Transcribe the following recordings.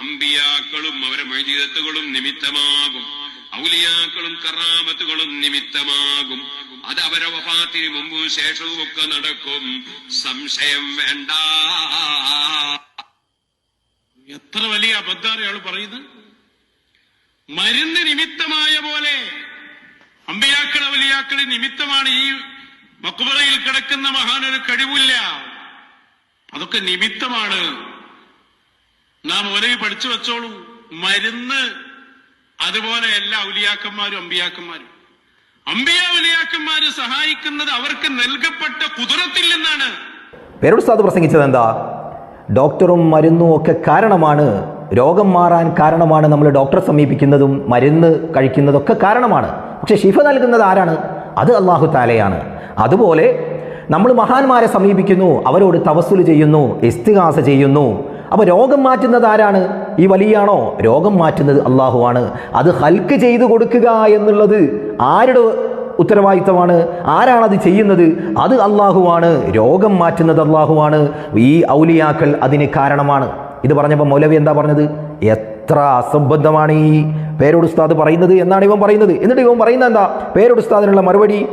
അമ്പിയാക്കളും അവരെ മൈജീതത്തുകളും നിമിത്തമാകും. ഔലിയാക്കളും കറാമത്തുകളും നിമിത്തമാകും. അത് അവരെ വഫാത്തിന് മുമ്പും ശേഷവും ഒക്കെ നടക്കും. സംശയം വേണ്ട. എത്ര വലിയ അബദ്ധാണ് പറയുന്നത്? മരുന്ന് നിമിത്തമായ പോലെ അമ്പയാക്കൾ അവലിയാക്കൾ നിമിത്തമാണ് ഈ മക്കുപറയിൽ കിടക്കുന്ന മഹാനൊരു കഴിവില്ല. അതൊക്കെ നിമിത്തമാണ്. നാം ഒരേ പഠിച്ചു വെച്ചോളൂ. മരുന്ന് അതുപോലെ എല്ലാ ഔലിയാക്കന്മാരും അമ്പിയാക്കന്മാരും. അമ്പിയ ഔലിയാക്കന്മാര് സഹായിക്കുന്നത് അവർക്ക് നൽകപ്പെട്ട കുതിരത്തിൽ നിന്നാണ്. സാധു പ്രസംഗിച്ചത് എന്താ? ഡോക്ടറും മരുന്നും ഒക്കെ കാരണമാണ് രോഗം മാറാൻ കാരണമാണ് നമ്മൾ ഡോക്ടറെ സമീപിക്കുന്നതും മരുന്ന് കഴിക്കുന്നതൊക്കെ കാരണമാണ്. പക്ഷെ ശിഫ നൽകുന്നത് ആരാണ്? അത് അള്ളാഹു താലയാണ് അതുപോലെ നമ്മൾ മഹാന്മാരെ സമീപിക്കുന്നു അവരോട് തവസുൽ ചെയ്യുന്നു ഇസ്തിഹാസ ചെയ്യുന്നു അപ്പോൾ രോഗം മാറ്റുന്നത് ആരാണ്? ഈ വലിയാണോ? രോഗം മാറ്റുന്നത് അള്ളാഹുവാണ് അത് ഹൽക്ക് ചെയ്തു കൊടുക്കുക എന്നുള്ളത് ആരുടെ ഉത്തരവാദിത്തമാണ് ആരാണത് ചെയ്യുന്നത്? അത് അള്ളാഹുവാണ് രോഗം മാറ്റുന്നത് അള്ളാഹുവാണ് ഈ ഔലിയാക്കൾ അതിന് കാരണമാണ്. ഇത് പറഞ്ഞപ്പോൾ മൗലവി എന്താ പറഞ്ഞത്? എത്ര അസംബന്ധമാണ് ഈ പേരോട് ഉസ്താദ് പറയുന്നത് എന്നാണ് ഇവൻ പറയുന്നത്. എന്നിട്ട് ഇവൻ പറയുന്നത് എന്താ? പേരോട് ഉസ്താദിനുള്ള മറുപടി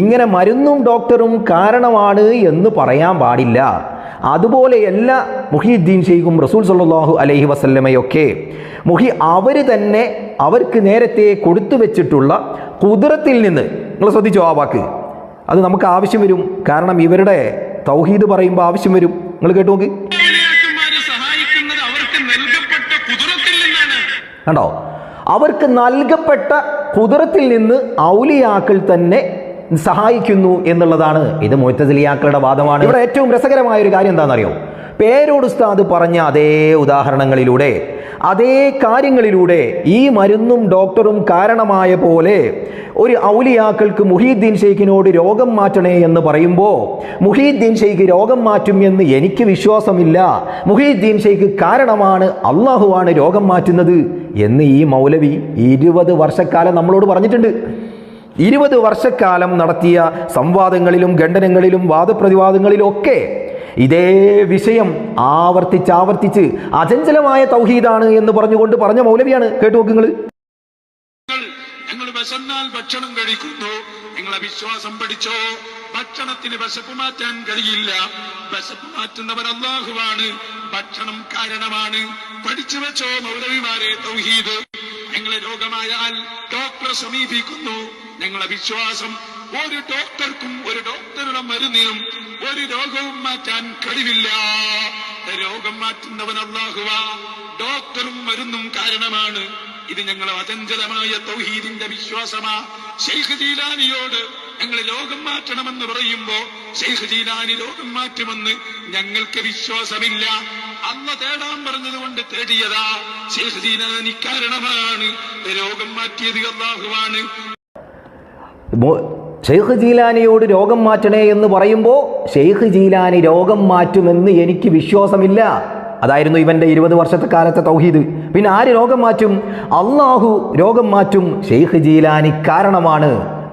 ഇങ്ങനെ മരുന്നും ഡോക്ടറും കാരണമാണ് എന്ന് പറയാൻ പാടില്ല. അതുപോലെ എല്ലാ മുഹിയുദ്ദീൻ ഷെയ്ഖും റസൂൽ സല്ലാഹു അലൈഹി വസല്ലമയൊക്കെ. മുഹി അവർ തന്നെ അവർക്ക് നേരത്തെ കൊടുത്തു വെച്ചിട്ടുള്ള കുതിരത്തിൽ നിന്ന് നിങ്ങൾ ശ്രദ്ധിച്ചോ ആ വാക്ക്? അത് നമുക്ക് ആവശ്യം വരും. കാരണം ഇവരുടെ തൗഹീദ് പറയുമ്പോൾ ആവശ്യം വരും. നിങ്ങൾ കേട്ടു നോക്ക്. കണ്ടോ? അവർക്ക് നൽകപ്പെട്ട കുതിരത്തിൽ നിന്ന് ഔലിയാക്കൾ തന്നെ സഹായിക്കുന്നു എന്നുള്ളതാണ്. ഇത് മുത്തസലിയാക്കളുടെ വാദമാണ്. ഇവിടെ ഏറ്റവും രസകരമായ ഒരു കാര്യം എന്താണെന്നറിയോ? പേരോട് ഉസ്താദ് പറഞ്ഞ അതേ ഉദാഹരണങ്ങളിലൂടെ അതേ കാര്യങ്ങളിലൂടെ ഈ മരുന്നും ഡോക്ടറും കാരണമായ പോലെ ഒരു ഔലിയാക്കൾക്ക് മുഹീദ്ദീൻ ഷെയ്ഖിനോട് രോഗം മാറ്റണേ എന്ന് പറയുമ്പോൾ മുഹീദ്ദീൻ ഷെയ്ഖ് രോഗം മാറ്റും എന്ന് എനിക്ക് വിശ്വാസമില്ല. മുഹീദ്ദീൻ ഷെയ്ഖ് കാരണമാണ് അള്ളാഹുവാണ് രോഗം മാറ്റുന്നത് എന്ന് ഈ മൗലവി ഇരുപത് വർഷക്കാലം നമ്മളോട് പറഞ്ഞിട്ടുണ്ട്. ഇരുപത് വർഷക്കാലം നടത്തിയ സംവാദങ്ങളിലും ഖണ്ഡനങ്ങളിലും വാദപ്രതിവാദങ്ങളിലൊക്കെ ഇതേ വിഷയം ആവർത്തിച്ച് ആവർത്തിച്ച് അചഞ്ചലമായ തൗഹീദാണ് എന്ന് പറഞ്ഞുകൊണ്ട് പറഞ്ഞ മൗലവിയാണ്. കേട്ടു നോക്ക് നിങ്ങൾ ഭക്ഷണം കഴിക്കുന്നു. നിങ്ങളെ വിശ്വാസം പഠിച്ചോ? ഭക്ഷണത്തിന് വിശപ്പ് മാറ്റാൻ കഴിയില്ല. വിശപ്പ് മാറ്റുന്നവൻ അള്ളാഹുവാണ് ഭക്ഷണം കാരണമാണ്. പഠിച്ചു വെച്ചോ മൗലവിമാരെ തൗഹീദ്? ഞങ്ങളെ രോഗമായാൽ ഡോക്ടറെ സമീപിക്കുന്നു. ഞങ്ങളെ വിശ്വാസം ഒരു ഡോക്ടർക്കും ഒരു ഡോക്ടറുടെ മരുന്നിനും ഒരു രോഗവും മാറ്റാൻ കഴിവില്ല. രോഗം മാറ്റുന്നവൻ അള്ളാഹുവ. ഡോക്ടറും മരുന്നും കാരണമാണ്. ഇത് ഞങ്ങൾ അചഞ്ചലമായ തൗഹീദിന്റെ വിശ്വാസമാ. ഷെയ്ഖ് ജീലാനിയോട് ഞങ്ങൾ രോഗം മാറ്റണമെന്ന് പറയുമ്പോ ഷെയ്ഖ് ജീലാനി രോഗം മാറ്റുമെന്ന് ഞങ്ങൾക്ക് വിശ്വാസമില്ല. അല്ല തേടാൻ പറഞ്ഞത് കൊണ്ട് തേടിയതാ ജീലാനി കാരണമാണ്. രോഗം മാറ്റിയത് അള്ളാഹുവാണ്. ഷെയ്ഖ് ജീലാനിയോട് രോഗം മാറ്റണേ എന്ന് പറയുമ്പോൾ ഷെയ്ഖ് ജീലാനി രോഗം മാറ്റുമെന്ന് എനിക്ക് വിശ്വാസമില്ല. അതായിരുന്നു ഇവന്റെ ഇരുപത് വർഷത്തെ കാലത്തെ തൗഹീദ്. പിന്നെ ആര് രോഗം മാറ്റും? അള്ളാഹു രോഗം മാറ്റും ഷെയ്ഖ് ജീലാനി കാരണമാണ്.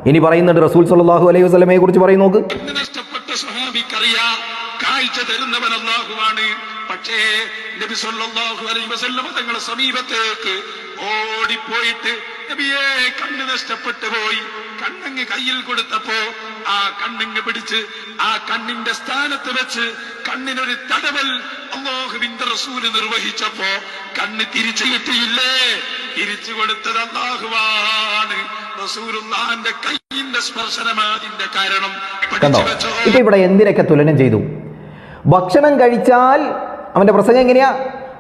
ഇനി പറയുന്നുണ്ട് റസൂൽ സല്ലല്ലാഹു അലൈഹി വസ്ലമയെ കുറിച്ച് പറയും നോക്ക്. കാഴ്ച തരുന്നവൻ അള്ളാഹുവാണ്. പക്ഷേ നബി സല്ലല്ലാഹു അലൈഹി വസല്ലമ തങ്ങളുടെ സമീപത്തേക്ക് ഓടിപ്പോയിട്ട് നബിയെ കണ്ണ് നഷ്ടപ്പെട്ടു പോയി. കണ്ണങ്ങ് കയ്യിൽ കൊടുത്തപ്പോ ആ കണ്ണങ്ങ് പിടിച്ച് ആ കണ്ണിന്റെ സ്ഥാനത്ത് വെച്ച് കണ്ണിനൊരു തടവൽ അള്ളാഹുവിന്റെ റസൂൽ നിർവഹിച്ചപ്പോ കണ്ണ് തിരിച്ചു കിട്ടിയില്ലേ? തിരിച്ചു കൊടുത്തത് അള്ളാഹുവാണ്. റസൂലുള്ളാന്റെ കയ്യിന്റെ സ്പർശനമാതിന്റെ കാരണം. കണ്ടോ? ഇപ്പൊ ഇവിടെ എന്തിനൊക്കെ തുലനം ചെയ്തു? ഭക്ഷണം കഴിച്ചാൽ അവന്റെ പ്രസംഗം എങ്ങനെയാ?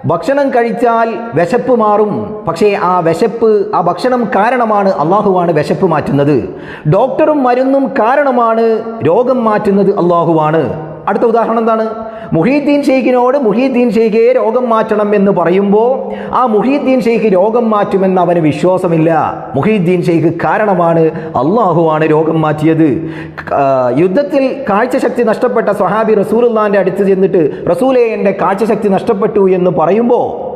ഭക്ഷണം കഴിച്ചാൽ വിശപ്പ് മാറും. പക്ഷേ ആ വിശപ്പ് ആ ഭക്ഷണം കാരണമാണ് അള്ളാഹുവാണ് വിശപ്പ് മാറ്റുന്നത്. ഡോക്ടറും മരുന്നും കാരണമാണ് രോഗം മാറ്റുന്നത് അള്ളാഹുവാണ്. അടുത്ത ഉദാഹരണം എന്താണ്? മുഹീദ്ദീൻ ഷെയ്ഖിനോട് മുഹീദ്ദീൻ ഷെയ്ഖെ രോഗം മാറ്റണം എന്ന് പറയുമ്പോൾ ആ മുഹീദ്ദീൻ ഷെയ്ഖ് രോഗം മാറ്റുമെന്ന് അവന് വിശ്വാസമില്ല. മുഹീദ്ദീൻ ഷെയ്ഖ് കാരണമാണ് അള്ളാഹുവാണ് രോഗം മാറ്റിയത്. യുദ്ധത്തിൽ കാഴ്ചശക്തി നഷ്ടപ്പെട്ട സ്വഹാബി റസൂലുള്ളാന്റെ അടുത്ത് ചെന്നിട്ട് റസൂലെ എന്റെ കാഴ്ചശക്തി നഷ്ടപ്പെട്ടു എന്ന് പറയുമ്പോൾ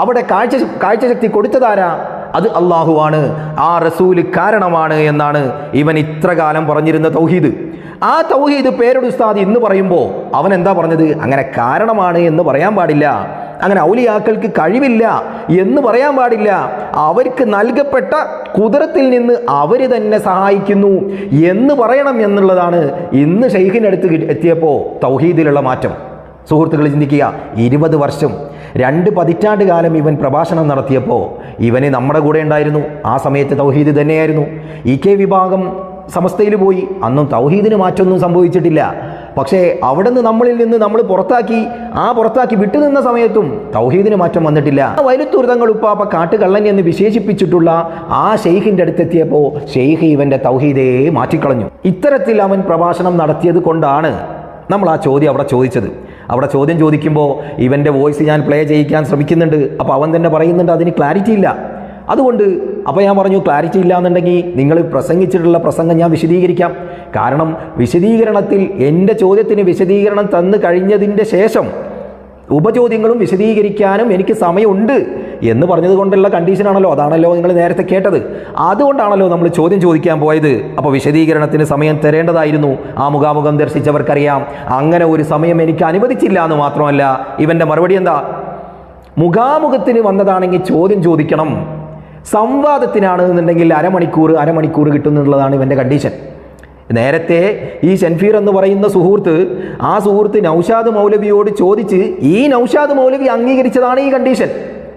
അവിടെ കാഴ്ച കാഴ്ചശക്തി കൊടുത്തതാരാ? അത് അള്ളാഹുവാണ് ആ റസൂൽ കാരണമാണ് എന്നാണ് ഇവൻ ഇത്ര കാലം പറഞ്ഞിരുന്ന തൗഹീദ്. ആ തൗഹീദ് പേരുടെ ഉസ്താദ് ഇന്ന് പറയുമ്പോൾ അവൻ എന്താ പറഞ്ഞത്? അങ്ങനെ കാരണമാണ് എന്ന് പറയാൻ പാടില്ല. അങ്ങനെ ഔലിയാക്കൾക്ക് കഴിവില്ല എന്ന് പറയാൻ പാടില്ല. അവർക്ക് നൽകപ്പെട്ട കുതിരത്തിൽ നിന്ന് അവർ തന്നെ സഹായിക്കുന്നു എന്ന് പറയണം എന്നുള്ളതാണ് ഇന്ന് ഷെയ്ഖിന്റെ അടുത്ത് എത്തിയപ്പോൾ തൗഹീദിലുള്ള മാറ്റം. സുഹൃത്തുക്കൾ ചിന്തിക്കുക ഇരുപത് വർഷം രണ്ട് പതിറ്റാണ്ട് കാലം ഇവൻ പ്രഭാഷണം നടത്തിയപ്പോൾ ഇവന് നമ്മുടെ കൂടെ ഉണ്ടായിരുന്നു. ആ സമയത്ത് തൗഹീദ് തന്നെയായിരുന്നു. ഇ കെ വിഭാഗം സമസ്തയിൽ പോയി. അന്നും തൗഹീദിന് മാറ്റമൊന്നും സംഭവിച്ചിട്ടില്ല. പക്ഷേ അവിടെ നിന്ന് നമ്മളിൽ നിന്ന് നമ്മൾ പുറത്താക്കി ആ പുറത്താക്കി വിട്ടുനിന്ന സമയത്തും തൗഹീദിന് മാറ്റം വന്നിട്ടില്ല. വൈലത്തൂർ തങ്ങൾ ഉപ്പാപ്പ കാട്ടുകള്ളൻ എന്ന് വിശേഷിപ്പിച്ചിട്ടുള്ള ആ ഷെയ്ഖിന്റെ അടുത്തെത്തിയപ്പോൾ ഷെയ്ഖ് ഇവന്റെ തൗഹീദേ മാറ്റിക്കളഞ്ഞു. ഇത്തരത്തിൽ അവൻ പ്രഭാഷണം നടത്തിയത് കൊണ്ടാണ് നമ്മൾ ആ ചോദ്യം അവിടെ ചോദിച്ചത്. അവിടെ ചോദ്യം ചോദിക്കുമ്പോൾ ഇവന്റെ വോയിസ് ഞാൻ പ്ലേ ചെയ്യിക്കാൻ ശ്രമിക്കുന്നുണ്ട്. അപ്പോൾ അവൻ തന്നെ പറയുന്നുണ്ട് അതിന് ക്ലാരിറ്റി ഇല്ല അതുകൊണ്ട് അപ്പോൾ ഞാൻ പറഞ്ഞു ക്ലാരിറ്റി ഇല്ല എന്നുണ്ടെങ്കിൽ നിങ്ങൾ പ്രസംഗിച്ചിട്ടുള്ള പ്രസംഗം ഞാൻ വിശദീകരിക്കാം. കാരണം വിശദീകരണത്തിൽ എന്റെ ചോദ്യത്തിന് വിശദീകരണം തന്നു കഴിഞ്ഞതിന്റെ ശേഷം ഉപചോദ്യങ്ങളും വിശദീകരിക്കാനും എനിക്ക് സമയമുണ്ട് എന്ന് പറഞ്ഞത് കൊണ്ടുള്ള കണ്ടീഷനാണല്ലോ അതാണല്ലോ നിങ്ങൾ നേരത്തെ കേട്ടത്. അതുകൊണ്ടാണല്ലോ നമ്മൾ ചോദ്യം ചോദിക്കാൻ പോയത്. അപ്പോൾ വിശദീകരണത്തിന് സമയം തരേണ്ടതായിരുന്നു. ആ മുഖാമുഖം ദർശിച്ചവർക്കറിയാം. അങ്ങനെ ഒരു സമയം എനിക്ക് അനുവദിച്ചില്ല എന്ന് മാത്രമല്ല ഇവന്റെ മറുപടി എന്താ? മുഖാമുഖത്തിന് വന്നതാണെങ്കിൽ ചോദ്യം ചോദിക്കണം. സംവാദത്തിനാണ് എന്നുണ്ടെങ്കിൽ അരമണിക്കൂർ അരമണിക്കൂർ കിട്ടുന്നുള്ളതാണ് ഇവന്റെ കണ്ടീഷൻ നേരത്തെ ഈ ഷൻഫീർ എന്ന് പറയുന്ന സുഹൃത്ത് ആ സുഹൃത്ത് നൗഷാദ് മൗലവിയോട് ചോദിച്ച് ഈ നൗഷാദ് മൗലവി അംഗീകരിച്ചതാണ് ഈ കണ്ടീഷൻ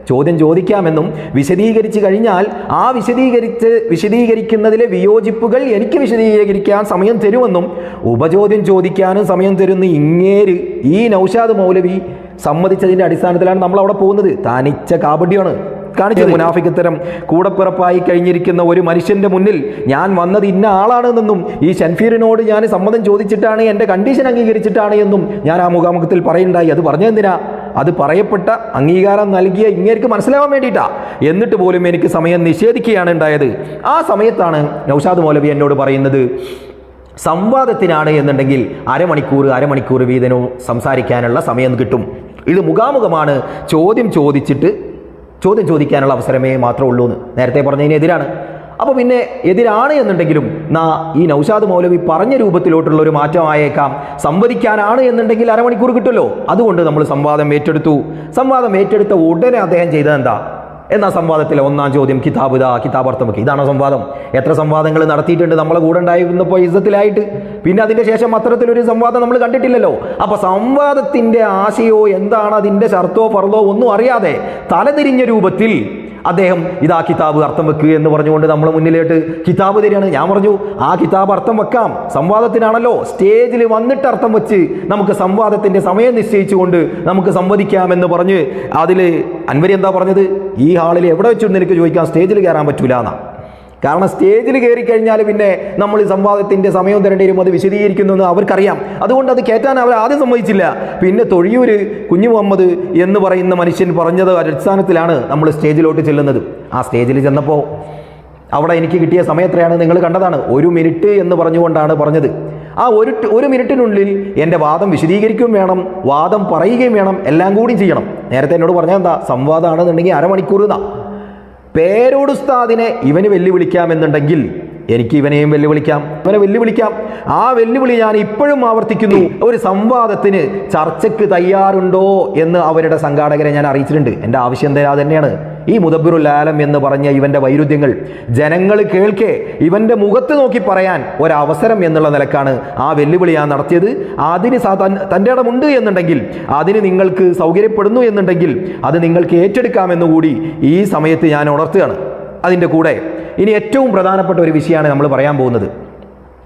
ചോദ്യം ചോദിക്കാമെന്നും വിശദീകരിച്ച് കഴിഞ്ഞാൽ ആ വിശദീകരിച്ച് വിശദീകരിക്കുന്നതിലെ വിയോജിപ്പുകൾ എനിക്ക് വിശദീകരിക്കാൻ സമയം തരുമെന്നും ഉപചോദ്യം ചോദിക്കാനും സമയം തരുന്ന ഇങ്ങേര് ഈ നൗഷാദ് മൗലവി സമ്മതിച്ചതിന്റെ അടിസ്ഥാനത്തിലാണ് നമ്മൾ അവിടെ പോകുന്നത്. താനിച്ച കാപട്യമാണ്. കാണിച്ചത് മുനാഫിക്കത്തരം കൂടപ്പിറപ്പായി കഴിഞ്ഞിരിക്കുന്ന ഒരു മനുഷ്യന്റെ മുന്നിൽ ഞാൻ വന്നത് ഇന്ന ആളാണെന്നും ഈ ഷൻഫീറിനോട് ഞാൻ സമ്മതം ചോദിച്ചിട്ടാണ് എന്റെ കണ്ടീഷൻ അംഗീകരിച്ചിട്ടാണ് എന്നും ഞാൻ ആ മുഖാമുഖത്തിൽ പറയുണ്ടായി അത് പറഞ്ഞെന്തിനാ അത് പറയപ്പെട്ട അംഗീകാരം നൽകിയ ഇങ്ങേർക്ക് മനസ്സിലാവാൻ വേണ്ടിയിട്ടാ. എന്നിട്ട് പോലും എനിക്ക് സമയം നിഷേധിക്കുകയാണ് ഉണ്ടായത്. ആ സമയത്താണ് നൗഷാദ് മൗലവി എന്നോട് പറയുന്നത് സംവാദത്തിനാണ് എന്നുണ്ടെങ്കിൽ അരമണിക്കൂർ അരമണിക്കൂർ വീതനോ സംസാരിക്കാനുള്ള സമയം കിട്ടും. ഇത് മുഖാമുഖമാണ്. ചോദ്യം ചോദിച്ചിട്ട് ചോദ്യം ചോദിക്കാനുള്ള അവസരമേ മാത്രമേ ഉള്ളൂ എന്ന് നേരത്തെ പറഞ്ഞതിന് എതിരാണ്. അപ്പോൾ പിന്നെ എതിരാണ് എന്നുണ്ടെങ്കിലും നാ ഈ നൗഷാദ് മൗലവി പറഞ്ഞ രൂപത്തിലോട്ടുള്ള ഒരു മാറ്റമായേക്കാം സംവദിക്കാനാണ് എന്നുണ്ടെങ്കിൽ അരമണിക്കൂർ കിട്ടുമല്ലോ. അതുകൊണ്ട് നമ്മൾ സംവാദം ഏറ്റെടുത്തു. സംവാദം ഏറ്റെടുത്ത ഉടനെ അദ്ദേഹം ചെയ്തത് എന്താ? എന്നാ സംവാദത്തിലെ ഒന്നാം ചോദ്യം കിതാബ് ഇതാ കിതാബ് അർത്ഥമൊക്കെ ഇതാണോ സംവാദം. എത്ര സംവാദങ്ങൾ നടത്തിയിട്ടുണ്ട് നമ്മളെ കൂടെ ഉണ്ടായിരുന്നപ്പോൾ ഇസത്തിലായിട്ട് പിന്നെ അതിന്റെ ശേഷം അത്തരത്തിലൊരു സംവാദം നമ്മൾ കണ്ടിട്ടില്ലല്ലോ. അപ്പോൾ സംവാദത്തിന്റെ ആശയോ എന്താണ്? അതിന്റെ ഷർത്തോ പറതോ ഒന്നും അറിയാതെ തലതിരിഞ്ഞ രൂപത്തിൽ അദ്ദേഹം ഇതാ കിതാബ് അർത്ഥം വെക്കുക എന്ന് പറഞ്ഞുകൊണ്ട് നമ്മൾ മുന്നിലേട്ട് കിതാബ് തരികയാണ്. ഞാൻ പറഞ്ഞു ആ കിതാബ് അർത്ഥം വെക്കാം. സംവാദത്തിനാണല്ലോ. സ്റ്റേജിൽ വന്നിട്ട് അർത്ഥം വെച്ച് നമുക്ക് സംവാദത്തിന്റെ സമയം നിശ്ചയിച്ചുകൊണ്ട് നമുക്ക് സംവദിക്കാം എന്ന് പറഞ്ഞ് അതിൽ അൻവരി എന്താ പറഞ്ഞത്? ഈ ഹാളിൽ എവിടെ വെച്ചുകൊണ്ട് എനിക്ക് ചോദിക്കാം സ്റ്റേജിൽ കയറാൻ പറ്റൂല എന്നാ. കാരണം സ്റ്റേജിൽ കയറി കഴിഞ്ഞാൽ പിന്നെ നമ്മൾ ഈ സംവാദത്തിന്റെ സമയം തരേണ്ടി വരും അത് വിശദീകരിക്കുന്നു എന്ന് അവർക്കറിയാം. അതുകൊണ്ട് അത് കയറ്റാൻ അവർ ആദ്യം സമ്മതിച്ചില്ല. പിന്നെ തൊഴിയൂര് കുഞ്ഞു മുഹമ്മദ് എന്ന് പറയുന്ന മനുഷ്യൻ പറഞ്ഞത് അടിസ്ഥാനത്തിലാണ് നമ്മൾ സ്റ്റേജിലോട്ട് ചെല്ലുന്നത്. ആ സ്റ്റേജിൽ ചെന്നപ്പോൾ അവിടെ എനിക്ക് കിട്ടിയ സമയം എത്രയാണ് നിങ്ങൾ കണ്ടതാണ്? ഒരു മിനിറ്റ് എന്ന് പറഞ്ഞുകൊണ്ടാണ് പറഞ്ഞത്. ആ ഒരു ഒരു മിനിറ്റിനുള്ളിൽ എന്റെ വാദം വിശദീകരിക്കുകയും വേണം വാദം പറയുകയും വേണം എല്ലാം കൂടി ചെയ്യണം. നേരത്തെ എന്നോട് പറഞ്ഞാൽ എന്താ? സംവാദമാണെന്നുണ്ടെങ്കിൽ അരമണിക്കൂർ എന്നാ. പേരോടുസ്താദിനെ ഇവന് വെല്ലുവിളിക്കാമെന്നുണ്ടെങ്കിൽ എനിക്ക് ഇവനെയും വെല്ലുവിളിക്കാം ഇവനെ വെല്ലുവിളിക്കാം. ആ വെല്ലുവിളി ഞാൻ ഇപ്പോഴും ആവർത്തിക്കുന്നു. ഒരു സംവാദത്തിന് ചർച്ചയ്ക്ക് തയ്യാറുണ്ടോ എന്ന് അവരുടെ സംഘാടകരെ ഞാൻ അറിയിച്ചിട്ടുണ്ട്. എന്റെ ആവശ്യം തരാ തന്നെയാണ്. ഈ മുദബിറുൽ ആലം എന്ന് പറഞ്ഞ ഇവന്റെ വൈരുദ്ധ്യങ്ങൾ ജനങ്ങൾ കേൾക്കെ ഇവന്റെ മുഖത്ത് നോക്കി പറയാൻ ഒരവസരം എന്നുള്ള നിലക്കാണ് ആ വെല്ലുവിളി ഞാൻ നടത്തിയത്. അതിന് തന്റെ ഇടമുണ്ട് എന്നുണ്ടെങ്കിൽ അതിന് നിങ്ങൾക്ക് സൗകര്യപ്പെടുന്നു എന്നുണ്ടെങ്കിൽ അത് നിങ്ങൾക്ക് ഏറ്റെടുക്കാമെന്നുകൂടി ഈ സമയത്ത് ഞാൻ ഉണർത്തുകയാണ്. അതിന്റെ കൂടെ ഇനി ഏറ്റവും പ്രധാനപ്പെട്ട ഒരു വിഷയമാണ് നമ്മൾ പറയാൻ പോകുന്നത്.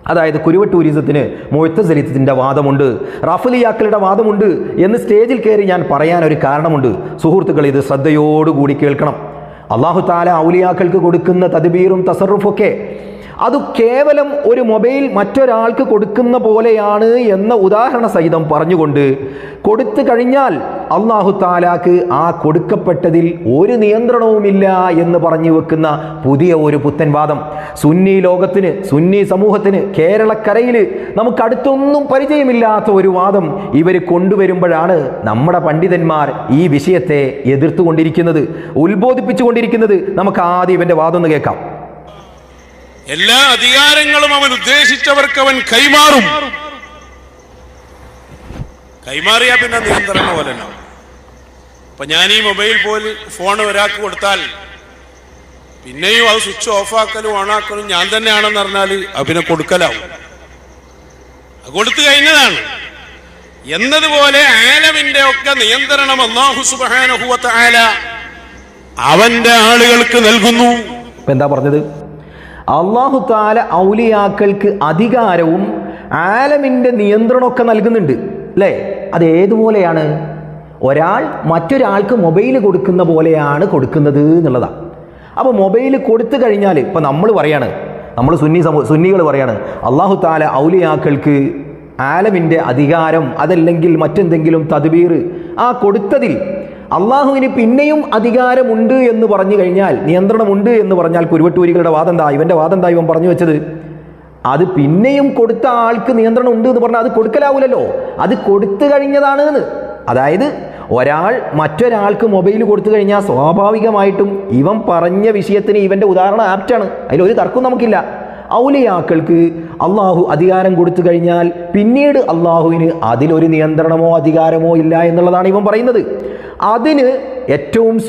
അതായത് കുരുവ ടൂറിസത്തിന് മുഴത്തസലിത്തിന്റെ വാദമുണ്ട്. റഫലിയാക്കളുടെ വാദമുണ്ട് എന്ന് സ്റ്റേജിൽ കയറി ഞാൻ പറയാൻ ഒരു കാരണമുണ്ട്. സുഹൃത്തുക്കൾ ഇത് ശ്രദ്ധയോടുകൂടി കേൾക്കണം. അള്ളാഹു താല ഔലിയാക്കൾക്ക് കൊടുക്കുന്ന തദ്ബീറും തസറുഫൊക്കെ അത് കേവലം ഒരു മൊബൈൽ മറ്റൊരാൾക്ക് കൊടുക്കുന്ന പോലെയാണ് എന്ന ഉദാഹരണ സഹിതം പറഞ്ഞുകൊണ്ട് കൊടുത്തു കഴിഞ്ഞാൽ അള്ളാഹു താലാക്ക് ആ കൊടുക്കപ്പെട്ടതിൽ ഒരു നിയന്ത്രണവുമില്ല എന്ന് പറഞ്ഞു വെക്കുന്ന പുതിയ ഒരു പുത്തൻ വാദം സുന്നി ലോകത്തിന് സുന്നി സമൂഹത്തിന് കേരളക്കരയിൽ നമുക്ക് അടുത്തൊന്നും പരിചയമില്ലാത്ത ഒരു വാദം ഇവർ കൊണ്ടുവരുമ്പോഴാണ് നമ്മുടെ പണ്ഡിതന്മാർ ഈ വിഷയത്തെ എതിർത്തുകൊണ്ടിരിക്കുന്നത് ഉത്ബോധിപ്പിച്ചുകൊണ്ടിരിക്കുന്നത്. നമുക്ക് ആദ്യം ഇവന്റെ വാദം ഒന്ന് കേൾക്കാം. എല്ലാ അധികാരങ്ങളും അവൻ ഉദ്ദേശിച്ചവർക്ക് അവൻ കൈമാറും. കൈമാറിയാ പിന്നെ നിയന്ത്രണ പോലെ അപ്പൊ ഞാൻ ഈ മൊബൈൽ പോലെ ഫോൺ ഒരാൾക്ക് കൊടുത്താൽ പിന്നെയും അത് സ്വിച്ച് ഓഫാക്കലും ഓണാക്കലും ഞാൻ തന്നെയാണെന്ന് പറഞ്ഞാൽ അതിനെ കൊടുക്കലാവും. അത് കൊടുത്തു കഴിഞ്ഞതാണ്. എന്നതുപോലെ ആലമിന്റെ ഒക്കെ നിയന്ത്രണം അള്ളാഹു സുബാനഹുവത്ത അവന്റെ ആളുകൾക്ക് നൽകുന്നു. എന്താ പറഞ്ഞത്? അള്ളാഹു താല ഔലിയാക്കൾക്ക് അധികാരവും ആലമിന്റെ നിയന്ത്രണമൊക്കെ നൽകുന്നുണ്ട് അല്ലേ? അത് ഏതുപോലെയാണ്? ഒരാൾ മറ്റൊരാൾക്ക് മൊബൈൽ കൊടുക്കുന്ന പോലെയാണ് കൊടുക്കുന്നത് എന്നുള്ളതാണ് അപ്പോൾ മൊബൈൽ കൊടുത്തു കഴിഞ്ഞാൽ ഇപ്പം നമ്മൾ പറയാണ് നമ്മൾ സുന്നി സമൂ സുന്നികൾ പറയാണ് അള്ളാഹു താല ഔലിയാക്കൾക്ക് ആലമിന്റെ അധികാരം അതല്ലെങ്കിൽ മറ്റെന്തെങ്കിലും തദ്വീർ ആ കൊടുത്തതിൽ അള്ളാഹുവിന് പിന്നെയും അധികാരമുണ്ട് എന്ന് പറഞ്ഞു കഴിഞ്ഞാൽ നിയന്ത്രണമുണ്ട് എന്ന് പറഞ്ഞാൽ കുരുവട്ടൂരികളുടെ വാദം എന്താ ഇവന്റെ വാദം എന്താ ഇവൻ പറഞ്ഞു വെച്ചത്? അത് പിന്നെയും കൊടുത്ത ആൾക്ക് നിയന്ത്രണം ഉണ്ട് എന്ന് പറഞ്ഞാൽ അത് കൊടുക്കലാവൂലല്ലോ. അത് കൊടുത്തു കഴിഞ്ഞതാണ് എന്ന് അതായത് ഒരാൾ മറ്റൊരാൾക്ക് മൊബൈൽ കൊടുത്തു കഴിഞ്ഞാൽ സ്വാഭാവികമായിട്ടും ഇവൻ പറഞ്ഞ വിഷയത്തിന് ഇവന്റെ ഉദാഹരണം ആപ്റ്റാണ്. അതിലൊരു തർക്കവും നമുക്കില്ല. ഔലിയാക്കൾക്ക് അള്ളാഹു അധികാരം കൊടുത്തു കഴിഞ്ഞാൽ പിന്നീട് അള്ളാഹുവിന് അതിലൊരു നിയന്ത്രണമോ അധികാരമോ ഇല്ല എന്നുള്ളതാണ് ഇവൻ പറയുന്നത്. അതിന് ഏറ്റവും